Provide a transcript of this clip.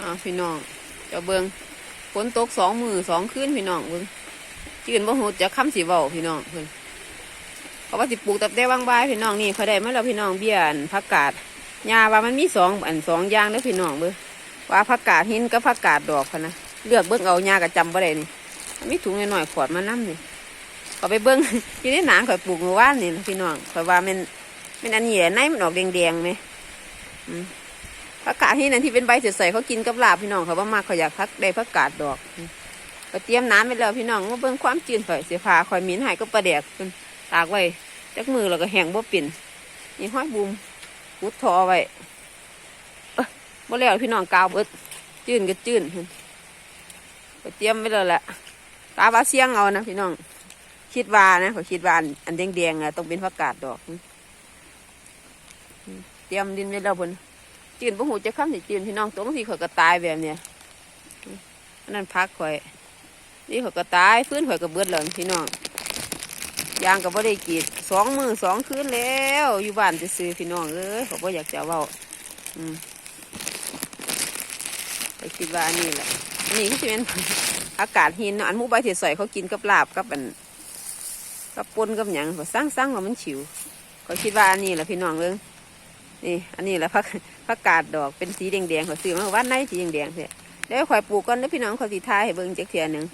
อ่าพี่น้องเจะเบิงฝนตกสองมือสองคืนพี่น้องเบิงจืนบ่หูจะค้ำสีเบาพี่น้องเพิ่นเพราะว่าสิปลูกตับแต่วางบายพี่น้องนี่เขาได้มาแล้วพี่น้องเบี้ยนผักกาดหญ้าว่ามันมีสองอันสองอย่างเด้อพี่น้องเบิงว่าผักกาดหินกับผักกาดดอกพะนะเลือกเบิ้งเอาหญ้าก็จำบ่ได้นี่มีถุงหน่อยๆขวดมานํนี่ก็ไปเบิ้งอยู่ในหนางข่อยปลูกเมื่อวานนี่พี่น้องข่อยว่ามันมันอันนี้แหละในมันออกแดงๆไหม ผักกาดที่นั่นที่เป็นใบใสๆเขากินกับลาบพี่น้องเขาว่ามากเขาอยากพักได้ผักกาดดอกก็เตรียมน้ำไปแล้วพี่น้องมาเบิ่งความจืดข่อยเสียผ้าข่อยมินหายก็ประแดกเป็นตากไว้จักมือแล้วก็แห้งบ่ปิ่นนี่ห้อยบุมกุดทอไว้บ่แล้วพี่น้องกาวเบิดจืนก็จืนก็เตรียมไว้แล้วแหละกาบาเสียงเอานะพี่น้องคิดว่านะเขาคิดว่าอันอันแดงๆอะต้องเป็นผักกาดดอก เตรียมดินไว้แล้วพิ่น จืนบ่หูจะค้ำสิจืนพี่น้องตัวบางทีข่อยก็ตายแบบเนี้ยนนั้นพักข่อย นี่ข่อยก็ตายฟื้นข่อยก็เบิดแล้วพี่น้องยางก็บ่ได้กีดสองมือสองคืนแล้ว อยู่บ้านจะซื้อพี่น้องเอ้ยเขาบ่อยากจะเว้าอืมไปคิดว่าอันนี้แหละนนี้ก็จะเป็นอากาศหินเนาะอันมูใบเสียใส่เขากินกับลาบกับอันกับปนกับหยังเขาสร้างสร้างแล้วมันฉิวเขาคิดว่าอันนี้แหละพี่น้องเอ้ย นี่อันนี้แหละพักพักกาดดอกเป็นสีแดงๆเขาซื้อมาว่าในสีแดงๆเสียเดี๋ยวข่อยปลูกก่อนแล้วพี่น้องเขาสีทายให้เบิ่งจักเทียหนึ่ง